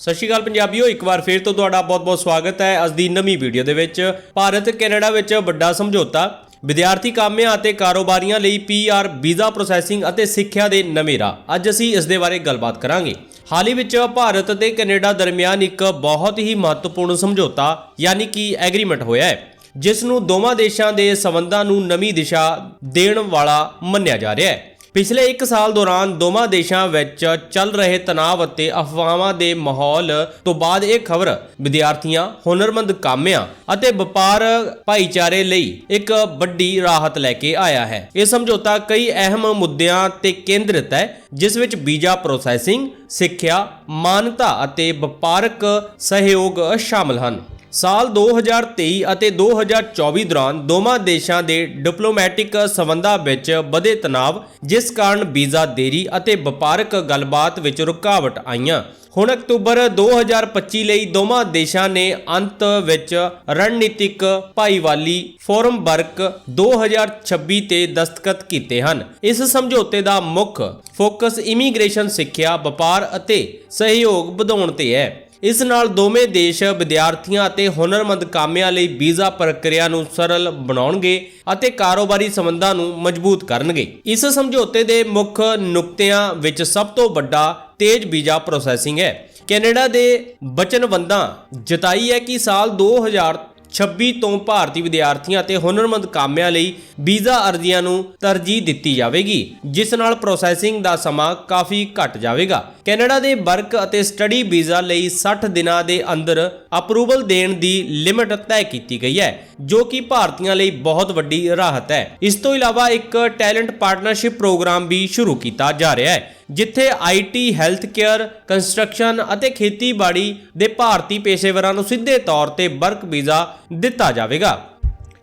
ਸਤਿ ਸ਼੍ਰੀ ਅਕਾਲ ਪੰਜਾਬੀਓ, ਇੱਕ ਵਾਰ ਫੇਰ ਤੋਂ ਤੁਹਾਡਾ ਬਹੁਤ-ਬਹੁਤ ਸਵਾਗਤ ਹੈ ਅੱਜ ਦੀ ਨਵੀਂ ਵੀਡੀਓ ਦੇ ਵਿੱਚ। ਭਾਰਤ, ਕੈਨੇਡਾ ਵਿੱਚ ਵੱਡਾ ਸਮਝੌਤਾ, ਵਿਦਿਆਰਥੀ ਕਾਮਿਆਂ ਅਤੇ ਕਾਰੋਬਾਰੀਆਂ ਲਈ ਪੀਆਰ ਵੀਜ਼ਾ ਪ੍ਰੋਸੈਸਿੰਗ ਅਤੇ ਸਿੱਖਿਆ ਦੇ ਨਵੇਂ ਰਾਹ। ਅੱਜ ਅਸੀਂ ਇਸ ਦੇ ਬਾਰੇ ਗੱਲਬਾਤ ਕਰਾਂਗੇ। ਹਾਲ ਹੀ ਵਿੱਚ ਭਾਰਤ ਅਤੇ ਕੈਨੇਡਾ ਦਰਮਿਆਨ ਇੱਕ ਬਹੁਤ ਹੀ ਮਹੱਤਵਪੂਰਨ ਸਮਝੌਤਾ, ਯਾਨੀ ਕਿ ਐਗਰੀਮੈਂਟ ਹੋਇਆ ਹੈ, ਜਿਸ ਨੂੰ ਦੋਵਾਂ ਦੇਸ਼ਾਂ ਦੇ ਸਬੰਧਾਂ ਨੂੰ ਨਵੀਂ ਦਿਸ਼ਾ ਦੇਣ ਵਾਲਾ ਮੰਨਿਆ ਜਾ ਰਿਹਾ ਹੈ। ਪਿਛਲੇ 1 ਸਾਲ ਦੌਰਾਨ ਦੋਵਾਂ ਦੇਸ਼ਾਂ ਵਿੱਚ ਚੱਲ ਰਹੇ ਤਣਾਅ ਅਤੇ ਅਫਵਾਹਾਂ ਦੇ ਮਾਹੌਲ ਤੋਂ ਬਾਅਦ ਇਹ ਖਬਰ ਵਿਦਿਆਰਥੀਆਂ, ਹੁਨਰਮੰਦ ਕਾਮਿਆਂ ਅਤੇ ਵਪਾਰ ਭਾਈਚਾਰੇ ਲਈ ਇੱਕ ਵੱਡੀ ਰਾਹਤ ਲੈ ਕੇ ਆਇਆ ਹੈ। ਇਹ ਸਮਝੌਤਾ ਕਈ ਅਹਿਮ ਮੁੱਦਿਆਂ ਤੇ ਕੇਂਦਰਿਤ ਹੈ, ਜਿਸ ਵਿੱਚ ਵੀਜ਼ਾ ਪ੍ਰੋਸੈਸਿੰਗ, ਸਿੱਖਿਆ, ਮਾਨਤਾ ਅਤੇ ਵਪਾਰਕ ਸਹਿਯੋਗ ਸ਼ਾਮਲ ਹਨ। ਸਾਲ 2023 ਅਤੇ 2024 ਦੌਰਾਨ ਦੋਵਾਂ ਦੇਸ਼ਾਂ ਦੇ ਡਿਪਲੋਮੈਟਿਕ ਸਬੰਧਾਂ ਵਿੱਚ ਵਧੇ ਤਣਾਅ, ਜਿਸ ਕਾਰਨ ਵੀਜ਼ਾ ਦੇਰੀ ਅਤੇ ਵਪਾਰਕ ਗੱਲਬਾਤ ਵਿੱਚ ਰੁਕਾਵਟ ਆਈਆਂ। ਹੁਣ ਅਕਤੂਬਰ 2025 ਲਈ ਦੋਵਾਂ ਦੇਸ਼ਾਂ ਨੇ ਅੰਤ ਵਿੱਚ ਰਣਨੀਤਿਕ ਭਾਈਵਾਲੀ ਫੋਰਮ ਵਰਕ 2026 ਤੇ ਦਸਤਖਤ ਕੀਤੇ ਹਨ। ਇਸ ਸਮਝੌਤੇ ਦਾ ਮੁੱਖ ਫੋਕਸ ਇਮੀਗ੍ਰੇਸ਼ਨ ਸਿੱਖਿਆ, ਵਪਾਰ ਅਤੇ ਸਹਿਯੋਗ ਵਧਾਉਣ ਤੇ ਹੈ। ਇਸ ਨਾਲ ਦੋਵੇਂ ਦੇਸ਼ ਵਿਦਿਆਰਥੀਆਂ ਅਤੇ ਹੁਨਰਮੰਦ ਕਾਮਿਆਂ ਲਈ ਵੀਜ਼ਾ ਪ੍ਰਕਿਰਿਆ ਨੂੰ ਸਰਲ ਬਣਾਉਣਗੇ ਅਤੇ ਕਾਰੋਬਾਰੀ ਸੰਬੰਧਾਂ ਨੂੰ ਮਜ਼ਬੂਤ ਕਰਨਗੇ। ਇਸ ਸਮਝੌਤੇ ਦੇ ਮੁੱਖ ਨੁਕਤਿਆਂ ਵਿੱਚ ਸਭ ਤੋਂ ਵੱਡਾ ਤੇਜ਼ ਵੀਜ਼ਾ ਪ੍ਰੋਸੈਸਿੰਗ ਹੈ। ਕੈਨੇਡਾ ਦੇ ਵਚਨਬੰਦਾਂ ਜਤਾਈ ਹੈ ਕਿ ਸਾਲ 2026 ਤੋਂ ਭਾਰਤੀ ਵਿਦਿਆਰਥੀਆਂ ਅਤੇ ਹੁਨਰਮੰਦ ਕਾਮਿਆਂ ਲਈ ਵੀਜ਼ਾ ਅਰਜ਼ੀਆਂ ਨੂੰ ਤਰਜੀਹ ਦਿੱਤੀ ਜਾਵੇਗੀ, ਜਿਸ ਨਾਲ ਪ੍ਰੋਸੈਸਿੰਗ ਦਾ ਸਮਾਂ ਕਾਫੀ ਘਟ ਜਾਵੇਗਾ। ਕੈਨੇਡਾ ਦੇ ਵਰਕ ਅਤੇ ਸਟੱਡੀ ਵੀਜ਼ਾ ਲਈ 60 ਦਿਨਾਂ ਦੇ ਅੰਦਰ ਅਪਰੂਵਲ ਦੇਣ ਦੀ ਲਿਮਟ ਤੈਅ ਕੀਤੀ ਗਈ ਹੈ, ਜੋ ਕਿ ਭਾਰਤੀਆਂ ਲਈ ਬਹੁਤ ਵੱਡੀ ਰਾਹਤ ਹੈ। ਇਸ ਤੋਂ ਇਲਾਵਾ ਇੱਕ ਟੈਲੈਂਟ ਪਾਰਟਨਰਸ਼ਿਪ ਪ੍ਰੋਗਰਾਮ ਵੀ ਸ਼ੁਰੂ ਕੀਤਾ ਜਾ ਰਿਹਾ ਹੈ, ਜਿੱਥੇ ਆਈਟੀ ਹੈਲਥ ਕੇਅਰ ਕੰਸਟਰਕਸ਼ਨ ਅਤੇ ਖੇਤੀਬਾੜੀ ਦੇ ਭਾਰਤੀ ਪੇਸ਼ੇਵਰਾਂ ਨੂੰ ਸਿੱਧੇ ਤੌਰ ਤੇ ਵਰਕ ਵੀਜ਼ਾ ਦਿੱਤਾ ਜਾਵੇਗਾ।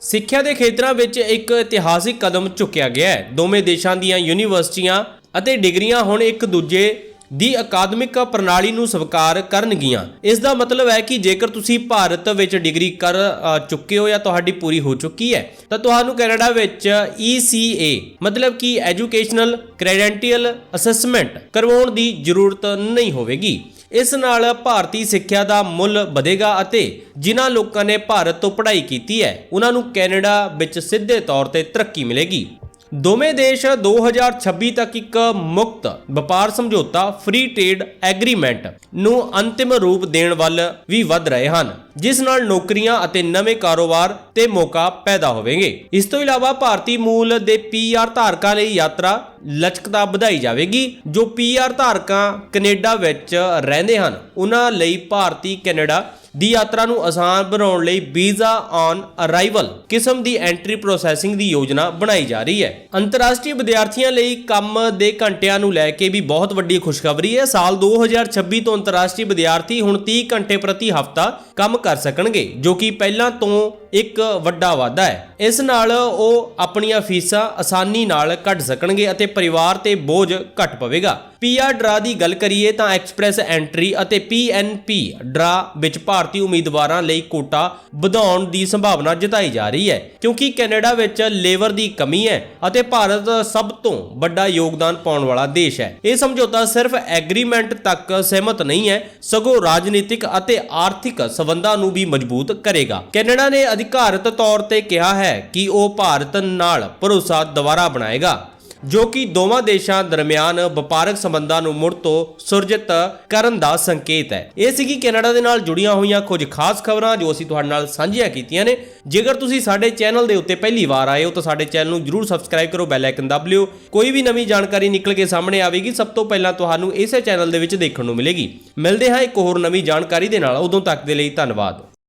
ਸਿੱਖਿਆ ਦੇ ਖੇਤਰਾਂ ਵਿੱਚ ਇੱਕ ਇਤਿਹਾਸਿਕ ਕਦਮ ਚੁੱਕਿਆ ਗਿਆ ਹੈ। ਦੋਵੇਂ ਦੇਸ਼ਾਂ ਦੀਆਂ ਯੂਨੀਵਰਸਿਟੀਆਂ ਅਤੇ ਡਿਗਰੀਆਂ ਹੁਣ ਇੱਕ ਦੂਜੇ ਦੀ ਅਕਾਦਮਿਕ ਪ੍ਰਣਾਲੀ ਨੂੰ ਸਵੀਕਾਰ ਕਰਨਗੀਆਂ। ਇਸ ਦਾ ਮਤਲਬ ਹੈ ਕਿ ਜੇਕਰ ਤੁਸੀਂ ਭਾਰਤ ਵਿੱਚ ਡਿਗਰੀ ਕਰ ਚੁੱਕੇ ਹੋ ਜਾਂ ਤੁਹਾਡੀ ਪੂਰੀ ਹੋ ਚੁੱਕੀ ਹੈ, ਤਾਂ ਤੁਹਾਨੂੰ ਕੈਨੇਡਾ ਵਿੱਚ ECA ਮਤਲਬ ਕਿ ਐਜੂਕੇਸ਼ਨਲ ਕ੍ਰੈਡੈਂਟੀਅਲ ਅਸੈਸਮੈਂਟ ਕਰਵਾਉਣ ਦੀ ਜ਼ਰੂਰਤ ਨਹੀਂ ਹੋਵੇਗੀ। ਇਸ ਨਾਲ ਭਾਰਤੀ ਸਿੱਖਿਆ ਦਾ ਮੁੱਲ ਵਧੇਗਾ ਅਤੇ ਜਿਨ੍ਹਾਂ ਲੋਕਾਂ ਨੇ ਭਾਰਤ ਤੋਂ ਪੜ੍ਹਾਈ ਕੀਤੀ ਹੈ, ਉਹਨਾਂ ਨੂੰ ਕੈਨੇਡਾ ਵਿੱਚ ਸਿੱਧੇ ਤੌਰ ਤੇ ਤਰੱਕੀ ਮਿਲੇਗੀ। ਦੋਵੇਂ ਦੇਸ਼ 2026 ਤੱਕ ਇੱਕ ਮੁਕਤ, ਵਪਾਰ ਸਮਝੌਤਾ ਫ੍ਰੀ ਟ੍ਰੇਡ ਐਗਰੀਮੈਂਟ ਨੂੰ ਅੰਤਿਮ ਰੂਪ ਦੇਣ ਵੱਲ ਵੀ ਵਧ ਰਹੇ ਹਨ, ਜਿਸ ਨਾਲ ਨੌਕਰੀਆਂ ਅਤੇ ਨਵੇਂ ਕਾਰੋਬਾਰ ਤੇ ਮੌਕਾ ਪੈਦਾ ਹੋਵੇਗੇ। ਇਸ ਤੋਂ ਇਲਾਵਾ ਭਾਰਤੀ ਮੂਲ ਦੇ ਪੀਆਰ ਧਾਰਕਾਂ ਲਈ ਯਾਤਰਾ ਲਚਕਤਾ ਵਧਾਈ ਜਾਵੇਗੀ, ਜੋ ਪੀਆਰ ਧਾਰਕਾਂ ਕੈਨੇਡਾ ਵਿੱਚ ਰਹਿੰਦੇ ਹਨ। ਉਹਨਾਂ ਲਈ ਭਾਰਤੀ ਕੈਨੇਡਾ ਦੀ ਯਾਤਰਾ ਨੂੰ ਆਸਾਨ ਬਣਾਉਣ ਲਈ ਵੀਜ਼ਾ ਔਨ ਅਰਾਈਵਲ ਕਿਸਮ ਦੀ ਐਂਟਰੀ ਪ੍ਰੋਸੈਸਿੰਗ ਦੀ ਯੋਜਨਾ ਬਣਾਈ ਜਾ ਰਹੀ ਹੈ। ਅੰਤਰਰਾਸ਼ਟਰੀ ਵਿਦਿਆਰਥੀਆਂ ਲਈ ਕੰਮ ਦੇ ਘੰਟਿਆਂ ਨੂੰ ਲੈ ਕੇ ਵੀ ਬਹੁਤ ਵੱਡੀ ਖੁਸ਼ਖਬਰੀ ਹੈ। ਸਾਲ 2026 ਤੋਂ ਅੰਤਰਰਾਸ਼ਟਰੀ ਵਿਦਿਆਰਥੀ ਹੁਣ 30 ਘੰਟੇ ਪ੍ਰਤੀ ਹਫ਼ਤਾ ਕੰਮ ਕਰ ਸਕਣਗੇ, ਜੋ ਕਿ ਪਹਿਲਾਂ ਤੋਂ ਇੱਕ ਵੱਡਾ ਵਾਧਾ ਹੈ। ਇਸ ਨਾਲ ਉਹ ਆਪਣੀਆਂ ਫੀਸਾਂ ਆਸਾਨੀ ਨਾਲ ਕੱਢ ਸਕਣਗੇ ਅਤੇ ਪਰਿਵਾਰ ਤੇ ਬੋਝ ਘਟ ਪਵੇਗਾ। ਪੀਆਰ ਡਰਾ ਦੀ ਗੱਲ ਕਰੀਏ ਤਾਂ ਐਕਸਪ੍ਰੈਸ ਐਂਟਰੀ ਅਤੇ ਪੀਐਨਪੀ ਡਰਾ ਵਿੱਚ ਭਾਰਤੀ ਉਮੀਦਵਾਰਾਂ ਲਈ ਕੋਟਾ ਵਧਾਉਣ ਦੀ ਸੰਭਾਵਨਾ ਜਤਾਈ ਜਾ ਰਹੀ ਹੈ, ਕਿਉਂਕਿ ਕੈਨੇਡਾ ਵਿੱਚ ਲੇਬਰ ਦੀ ਕਮੀ ਹੈ ਅਤੇ ਭਾਰਤ ਸਭ ਤੋਂ ਵੱਡਾ ਯੋਗਦਾਨ ਪਾਉਣ ਵਾਲਾ ਦੇਸ਼ ਹੈ। ਇਹ ਸਮਝੌਤਾ ਸਿਰਫ ਐਗਰੀਮੈਂਟ ਤੱਕ ਸਹਿਮਤ ਨਹੀਂ ਹੈ, ਸਗੋਂ ਰਾਜਨੀਤਿਕ ਅਤੇ ਆਰਥਿਕ ਸਬੰਧਾਂ ਨੂੰ ਵੀ ਮਜ਼ਬੂਤ ਕਰੇਗਾ। ਕੈਨੇਡਾ ਨੇ ਅਧਿਕਾਰਤ ਤੌਰ ਤੇ ਕਿਹਾ ਹੈ ਕਿ ਉਹ ਭਾਰਤ ਨਾਲ ਭਰੋਸਾ ਦੁਬਾਰਾ ਬਣਾਏਗਾ, ਜੋ ਕਿ ਦੋਵਾਂ ਦੇਸ਼ਾਂ ਦਰਮਿਆਨ ਵਪਾਰਕ ਸੰਬੰਧਾਂ ਨੂੰ ਮੁੜ ਤੋਂ ਸੁਰਜਿਤ ਕਰਨ ਦਾ ਸੰਕੇਤ ਹੈ। ਇਹ ਸੀਗੀ ਕੈਨੇਡਾ ਦੇ ਨਾਲ ਜੁੜੀਆਂ ਹੋਈਆਂ ਕੁਝ ਖਾਸ ਖਬਰਾਂ ਜੋ ਅਸੀਂ ਤੁਹਾਡੇ ਨਾਲ ਸਾਂਝੀਆਂ ਕੀਤੀਆਂ ਨੇ। ਜੇਕਰ ਤੁਸੀਂ ਸਾਡੇ ਚੈਨਲ ਦੇ ਉੱਤੇ ਪਹਿਲੀ ਵਾਰ ਆਏ ਹੋ ਤਾਂ ਸਾਡੇ ਚੈਨਲ ਨੂੰ ਜਰੂਰ ਸਬਸਕ੍ਰਾਈਬ ਕਰੋ, ਬੈਲ ਆਈਕਨ ਦਬ ਲਿਓ। ਕੋਈ ਵੀ ਨਵੀਂ ਜਾਣਕਾਰੀ ਨਿਕਲ ਕੇ ਸਾਹਮਣੇ ਆਵੇਗੀ, ਸਭ ਤੋਂ ਪਹਿਲਾਂ ਤੁਹਾਨੂੰ ਇਸੇ ਚੈਨਲ ਦੇ ਵਿੱਚ ਦੇਖਣ ਨੂੰ ਮਿਲੇਗੀ। ਮਿਲਦੇ ਹਾਂ ਇੱਕ ਹੋਰ ਨਵੀਂ ਜਾਣਕਾਰੀ ਦੇ ਨਾਲ। ਉਦੋਂ ਤੱਕ ਦੇ ਲਈ ਧੰਨਵਾਦ।